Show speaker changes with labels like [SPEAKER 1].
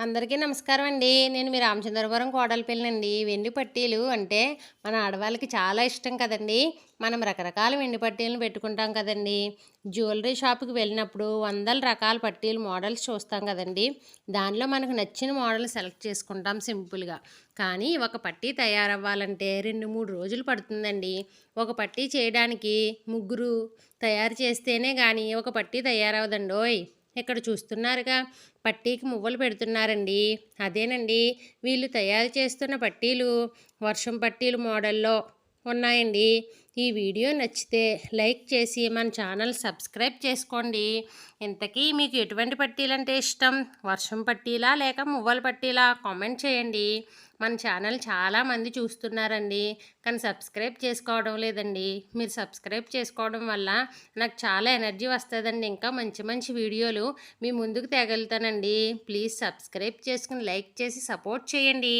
[SPEAKER 1] అందరికీ నమస్కారం అండి. నేను మీ రామచంద్రపురం కోడలపల్లినండి వెండి పట్టీలు అంటే మన ఆడవాళ్ళకి చాలా ఇష్టం కదండి. మనం రకరకాల వెండి పట్టీలను పెట్టుకుంటాం కదండి. జ్యువెలరీ షాప్కి వెళ్ళినప్పుడు వందల రకాల పట్టీలు మోడల్స్ చూస్తాం కదండి. దానిలో మనకు నచ్చిన మోడల్ సెలెక్ట్ చేసుకుంటాం సింపుల్గా. కానీ ఒక పట్టీ తయారవ్వాలంటే రెండు మూడు రోజులు పడుతుందండి. ఒక పట్టీ చేయడానికి ముగ్గురు తయారు చేస్తేనే కానీ ఒక పట్టీ తయారవదండి ఓయ్ ఇక్కడ చూస్తున్నారుగా పట్టీకి మువ్వలు పెడుతున్నారండి. అదేనండి వీళ్ళు తయారు చేస్తున్న పట్టీలు వర్షం పట్టీలు మోడల్లో. ఉన్నాయండి. ఈ వీడియో నచ్చితే లైక్ చేసి మన ఛానల్ సబ్స్క్రైబ్ చేసుకోండి. ఇంతకీ మీకు ఎటువంటి పట్టీలు అంటే ఇష్టం? వర్షం పట్టీలా లేక మువ్వల పట్టీలా? కామెంట్ చేయండి. మన ఛానల్ చాలామంది చూస్తున్నారండి. కానీ సబ్స్క్రైబ్ చేసుకోవడం లేదండి. మీరు సబ్స్క్రైబ్ చేసుకోవడం వల్ల నాకు చాలా ఎనర్జీ వస్తుందండి. ఇంకా మంచి మంచి వీడియోలు మీ ముందుకు తేగలుగుతానండి. ప్లీజ్ సబ్స్క్రైబ్ చేసుకుని లైక్ చేసి సపోర్ట్ చేయండి.